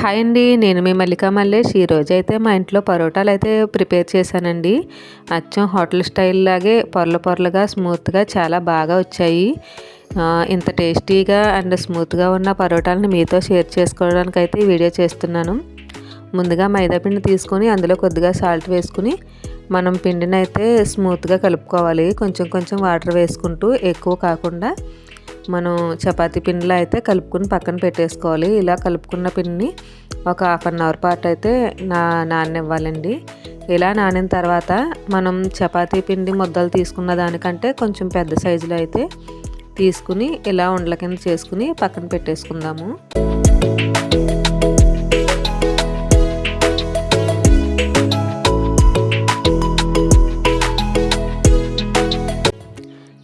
Hi అండి నేను మీ మల్లికా మల్లేష్. ఈరోజు అయితే మా ఇంట్లో పరోటాలు అయితే ప్రిపేర్ చేశానండి. అచ్చం హోటల్ స్టైల్ లాగే పొరల పొరలుగా స్మూత్గా చాలా బాగా వచ్చాయి. ఇంత టేస్టీగా అండ్ స్మూత్గా ఉన్న పరోటాలను మీతో షేర్ చేసుకోవడానికి అయితే ఈ వీడియో చేస్తున్నాను. ముందుగా మైదా పిండి తీసుకొని అందులో కొద్దిగా సాల్ట్ వేసుకుని మనం పిండిని అయితే స్మూత్గా కలుపుకోవాలి. కొంచెం కొంచెం వాటర్ వేసుకుంటూ ఎక్కువ కాకుండా మనం చపాతీ పిండిలో అయితే కలుపుకుని పక్కన పెట్టేసుకోవాలి. ఇలా కలుపుకున్న పిండిని ఒక హాఫ్ అన్ అవర్ పాటు అయితే నా నాననివ్వాలండి. ఇలా నానిన తర్వాత మనం చపాతీ పిండి ముద్దలు తీసుకున్న దానికంటే కొంచెం పెద్ద సైజులో అయితే తీసుకుని ఇలా ఉండల కింద చేసుకుని పక్కన పెట్టేసుకుందాము.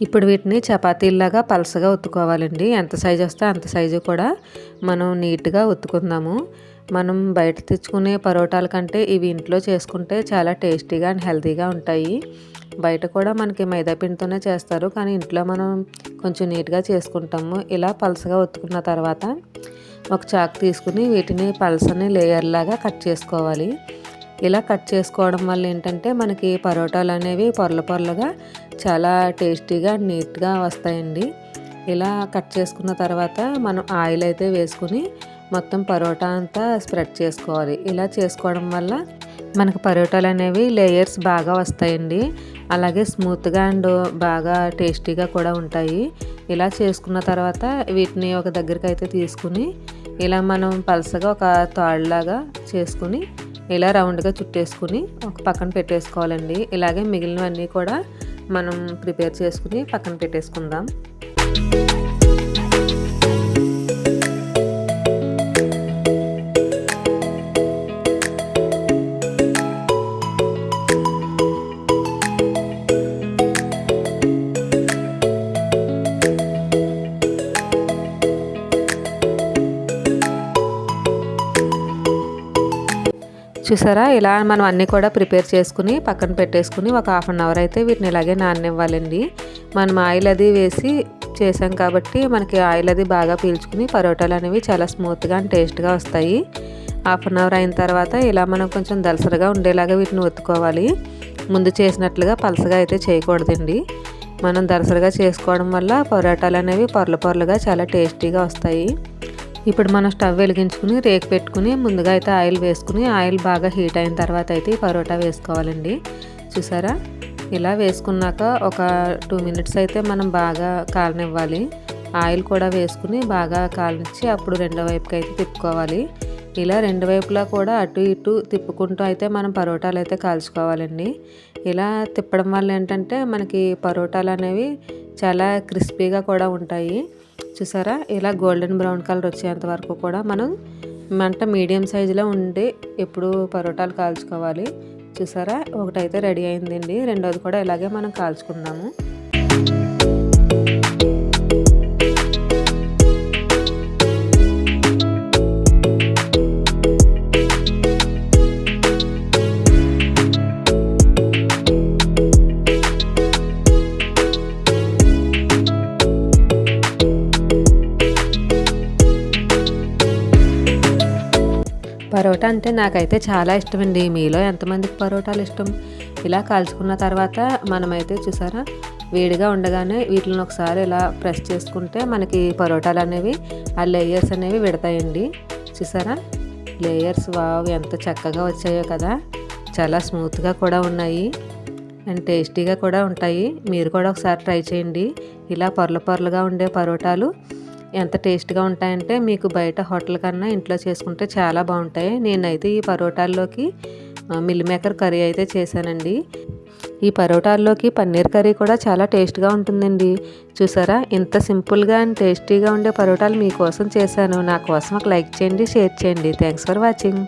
ఇప్పుడు వీటిని చపాతీల్లాగా పలసగా ఉత్తుకోవాలండి ఎంత సైజు వస్తే అంత సైజు కూడా మనం నీట్గా ఉత్తుకుందాము మనం బయట తెచ్చుకునే పరోటాల కంటే ఇవి ఇంట్లో చేసుకుంటే చాలా టేస్టీగా అండ్ హెల్తీగా ఉంటాయి. బయట కూడా మనకి మైదాపిండితోనే చేస్తారు. కానీ ఇంట్లో మనం కొంచెం నీట్గా చేసుకుంటాము. ఇలా పలసగా ఉత్తుకున్న తర్వాత ఒక చాకు తీసుకుని వీటిని పలసని లేయర్లాగా కట్ చేసుకోవాలి. ఇలా కట్ చేసుకోవడం వల్ల ఏంటంటే మనకి పరోటాలు అనేవి పొరల పొరలుగా చాలా టేస్టీగా నీట్గా వస్తాయండి. ఇలా కట్ చేసుకున్న తర్వాత మనం ఆయిల్ అయితే వేసుకుని మొత్తం పరోటా అంతా స్ప్రెడ్ చేసుకోవాలి. ఇలా చేసుకోవడం వల్ల మనకు పరోటాలు అనేవి లేయర్స్ బాగా వస్తాయండి. అలాగే స్మూత్గా అండ్ బాగా టేస్టీగా కూడా ఉంటాయి. ఇలా చేసుకున్న తర్వాత వీటిని ఒక దగ్గరికి అయితే తీసుకుని ఇలా మనం పలసగా ఒక తాళ్ళలాగా చేసుకుని ఇలా రౌండ్గా చుట్టేసుకుని ఒక పక్కన పెట్టేసుకోవాలండి. ఇలాగే మిగిలినవన్నీ కూడా మనం ప్రిపేర్ చేసుకుని పక్కన పెట్టేసుకుందాం. చూసారా? ఇలా మనం అన్నీ కూడా ప్రిపేర్ చేసుకుని పక్కన పెట్టేసుకుని ఒక హాఫ్ అన్ అవర్ అయితే వీటిని ఇలాగే నాననివ్వాలండి. మనం ఆయిల్ అది వేసి చేసాం కాబట్టి మనకి ఆయిల్ అది బాగా పీల్చుకుని పరోటాలు అనేవి చాలా స్మూత్గా అండ్ టేస్ట్గా వస్తాయి. హాఫ్ అన్ అవర్ అయిన తర్వాత ఇలా మనం కొంచెం దలసరగా ఉండేలాగా వీటిని ఒత్తుకోవాలి. ముందు చేసినట్లుగా పలసగా అయితే చేయకూడదండి. మనం దలసరగా చేసుకోవడం వల్ల పరోటాలు అనేవి పొరల పొరలుగా చాలా టేస్టీగా వస్తాయి. ఇప్పుడు మనం స్టవ్ వెలిగించుకుని రేకు పెట్టుకుని ముందుగా అయితే ఆయిల్ వేసుకుని ఆయిల్ బాగా హీట్ అయిన తర్వాత అయితే ఈ పరోటా వేసుకోవాలండి. చూసారా? ఇలా వేసుకున్నాక ఒక టూ మినిట్స్ అయితే మనం బాగా కాలనివ్వాలి. ఆయిల్ కూడా వేసుకుని బాగా కాలనిచ్చి అప్పుడు రెండో వైపుకి అయితే తిప్పుకోవాలి. ఇలా రెండు వైపులా కూడా అటు ఇటు తిప్పుకుంటూ అయితే మనం పరోటాలు అయితే కాల్చుకోవాలండి. ఇలా తిప్పడం వల్ల ఏంటంటే మనకి పరోటాలు అనేవి చాలా క్రిస్పీగా కూడా ఉంటాయి. చూసారా? ఇలా గోల్డెన్ బ్రౌన్ కలర్ వచ్చేంత వరకు కూడా మనం మంట మీడియం సైజులో ఉండి ఎప్పుడు పరోటాలు కాల్చుకోవాలి. చూసారా? ఒకటైతే రెడీ అయిందండి. రెండోది కూడా ఇలాగే మనం కాల్చుకుందాము పరోటా అంటే నాకైతే చాలా ఇష్టం అండి మీలో ఎంతమందికి పరోటాలు ఇష్టం? ఇలా కాల్చుకున్న తర్వాత మనమైతే చూసారా వేడిగా ఉండగానే వీటిని ఒకసారి ఇలా ప్రెస్ చేసుకుంటే మనకి పరోటాలు అనేవి ఆ లేయర్స్ అనేవి విడతాయండి. చూసారా? లేయర్స్ వావ్ ఎంత చక్కగా వచ్చాయో కదా! చాలా స్మూత్గా కూడా ఉన్నాయి. అండ్ టేస్టీగా కూడా ఉంటాయి. మీరు కూడా ఒకసారి ట్రై చేయండి. ఇలా పొరలు పొరలుగా ఉండే పరోటాలు ఎంత టేస్ట్గా ఉంటాయంటే మీకు బయట హోటల్ కన్నా ఇంట్లో చేసుకుంటే చాలా బాగుంటాయి. నేనైతే ఈ పరోటాల్లోకి మిల్ మేకర్ కర్రీ అయితే చేశానండి. ఈ పరోటాల్లోకి పన్నీర్ కర్రీ కూడా చాలా టేస్ట్గా ఉంటుందండి. చూసారా? ఇంత సింపుల్గా అండ్ టేస్టీగా ఉండే పరోటాలు మీకోసం చేశాను. నా కోసం ఒక లైక్ చేయండి షేర్ చేయండి. Thanks for watching.